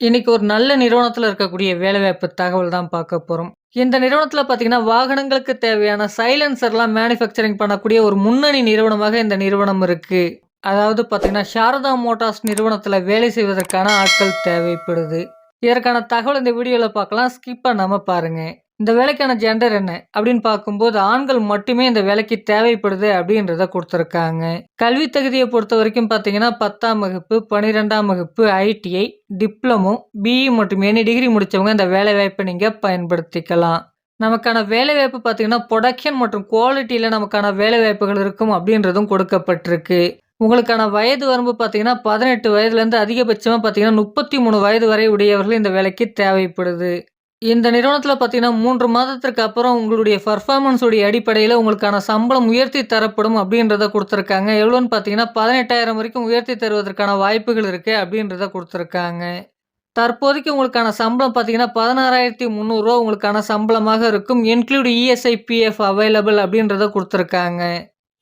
இன்னைக்கு ஒரு நல்ல நிறுவனத்தில் இருக்கக்கூடிய வேலைவாய்ப்பு தகவல் தான் பார்க்க போகிறோம் இந்த நிறுவனத்தில் பார்த்தீங்கன்னா, வாகனங்களுக்கு தேவையான சைலன்சர்லாம் மேனுஃபேக்சரிங் பண்ணக்கூடிய ஒரு முன்னணி நிறுவனமாக இந்த நிறுவனம் இருக்குது அதாவது பார்த்தீங்கன்னா, சாரதா மோட்டார்ஸ் நிறுவனத்தில் வேலை செய்வதற்கான ஆட்கள் தேவைப்படுது. இதற்கான தகவல் இந்த வீடியோவில் பார்க்கலாம். ஸ்கிப் பண்ணாமல் பாருங்கள் இந்த வேலைக்கான ஜெண்டர் என்ன அப்படின்னு பார்க்கும்போது, ஆண்கள் மட்டுமே இந்த வேலைக்கு தேவைப்படுது அப்படின்றத கொடுத்துருக்காங்க கல்வி தகுதியை பொறுத்த வரைக்கும் பார்த்தீங்கன்னா, 10ஆம் வகுப்பு, 12ஆம் வகுப்பு, ஐடிஐ, டிப்ளமோ, பிஇ மற்றும் எனி டிகிரி முடித்தவங்க இந்த வேலைவாய்ப்பை நீங்கள் பயன்படுத்திக்கலாம். நமக்கான வேலைவாய்ப்பு பார்த்தீங்கன்னா, ப்ரொடக்ஷன் மற்றும் குவாலிட்டியில் நமக்கான வேலைவாய்ப்புகள் இருக்கும் அப்படின்றதும் கொடுக்கப்பட்டிருக்கு. உங்களுக்கான வயது வரம்பு பார்த்தீங்கன்னா, 18 வயதுலேருந்து அதிகபட்சமாக பார்த்தீங்கன்னா, 33 வயது வரை உடையவர்கள் இந்த வேலைக்கு தேவைப்படுது. இந்த நிறுவனத்தில் பார்த்தீங்கன்னா, மூன்று மாதத்திற்கு அப்புறம் உங்களுடைய பர்ஃபார்மன்ஸுடைய அடிப்படையில் உங்களுக்கான சம்பளம் உயர்த்தி தரப்படும் அப்படின்றத கொடுத்துருக்காங்க. எவ்வளோன்னு பார்த்தீங்கன்னா, 18,000 வரைக்கும் உயர்த்தி தருவதற்கான வாய்ப்புகள் இருக்குது அப்படின்றத கொடுத்துருக்காங்க. தற்போதைக்கு உங்களுக்கான சம்பளம் பார்த்தீங்கன்னா, பதினாறாயிரத்தி முந்நூறுரூவா உங்களுக்கான சம்பளமாக இருக்கும். இன்க்ளூட் இஎஸ்ஐ, பிஎஃப் அவைலபிள் அப்படின்றத கொடுத்துருக்காங்க.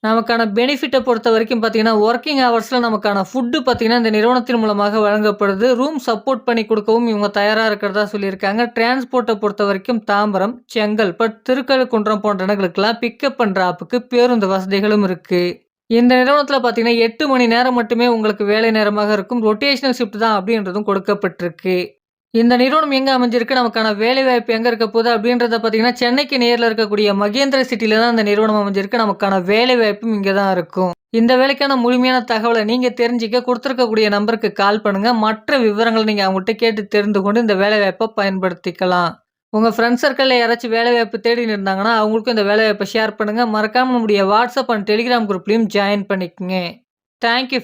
நமக்கான பெனிஃபிட்டை பொறுத்த வரைக்கும் பார்த்தீங்கன்னா, ஒர்க்கிங் ஹவர்ஸில் நமக்கான ஃபுட்டு பார்த்தீங்கன்னா, இந்த நிறுவனத்தின் மூலமாக வழங்கப்படுது. ரூம் சப்போர்ட் பண்ணி கொடுக்கவும் இவங்க தயாராக இருக்கிறதா சொல்லியிருக்காங்க. டிரான்ஸ்போர்ட்டை பொறுத்த வரைக்கும் தாம்பரம், செங்கல்பட்டு, திருக்கழுக்குன்றம் போன்ற இடங்களுக்கெல்லாம் பிக்கப் பண்ணுற ஆப்புக்கு பேருந்து வசதிகளும் இருக்குது இந்த நிறுவனத்தில் பார்த்தீங்கன்னா, எட்டு மணி நேரம் மட்டுமே உங்களுக்கு வேலை நேரமாக இருக்கும். ரொட்டேஷனல் ஷிஃப்ட் தான் அப்படின்றதும் கொடுக்கப்பட்டிருக்கு. இந்த நிறுவனம் எங்கே அமைஞ்சிருக்கு, நமக்கான வேலைவாய்ப்பு எங்கே இருக்க போகுது அப்படின்றத பார்த்தீங்கன்னா, சென்னைக்கு நேரில் இருக்கக்கூடிய மகேந்திர சிட்டியில் தான் இந்த நிறுவனம் அமைஞ்சிருக்கு. நமக்கான வேலைவாய்ப்பும் இங்கே தான் இருக்கும். இந்த வேலைக்கான முழுமையான தகவலை நீங்கள் தெரிஞ்சிக்க கொடுத்துருக்கக்கூடிய நம்பருக்கு கால் பண்ணுங்கள் மற்ற விவரங்களை நீங்கள் அவங்ககிட்ட கேட்டு தெரிந்து கொண்டு இந்த வேலைவாய்ப்பை பயன்படுத்திக்கலாம். உங்கள் ஃப்ரெண்ட்ஸ் சர்க்கிளில் யாராச்சும் வேலைவாய்ப்பு தேடின்னு இருந்தாங்கன்னா, அவங்களுக்கும் இந்த வேலைவாய்ப்பை ஷேர் பண்ணுங்கள் மறக்காம நம்முடைய வாட்ஸ்அப் அண்ட் டெலிகிராம் குரூப்லயும் ஜாயின் பண்ணிக்கங்க. Thank you